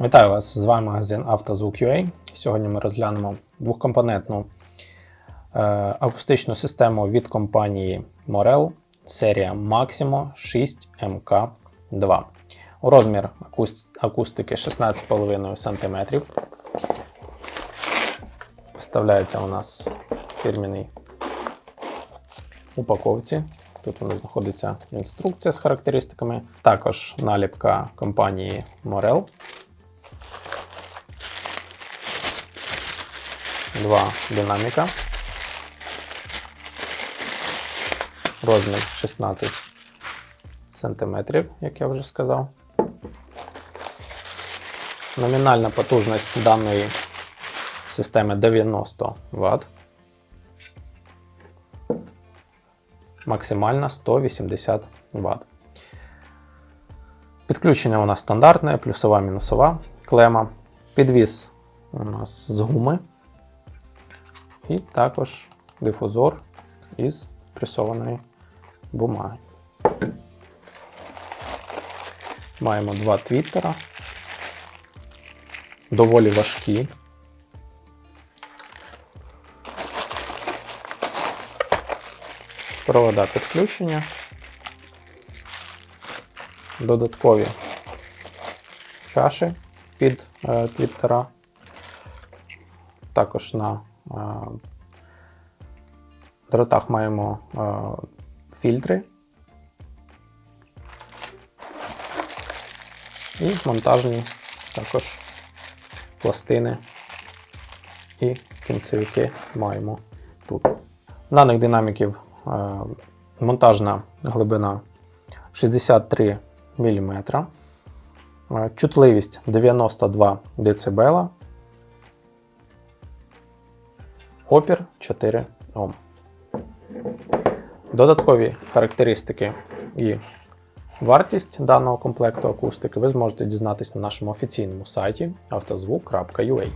Вітаю вас! З вами магазин «Автозвук.UA». Сьогодні ми розглянемо двохкомпонентну е, акустичну систему від компанії Morel серія Maximo 6MK2. У розмір акус- акустики 16,5 см. Вставляється у нас фірміний упаковці. Тут у нас знаходиться інструкція з характеристиками. Також наліпка компанії Morel. Два динаміка. Розмір 16 см, як я вже сказав. Номінальна потужність даної системи 90 Вт. Максимальна 180 Вт. Підключення у нас стандартне, плюсова мінусова клема. Підвіз у нас з гуми. І також дифузор із пресованої бумаги. Маємо два твіттера. Доволі важкі. Провода підключення. Додаткові чаші під е, твіттера. Також на е, дротах маємо фільтри. І монтажні також пластини і кінцевики маємо тут. Даних динаміків монтажна глибина 63 мм, чутливість 92 дБ, опір 4 Ом. Додаткові характеристики і вартість даного комплекту акустики ви зможете дізнатися на нашому офіційному сайті автозвук.ua.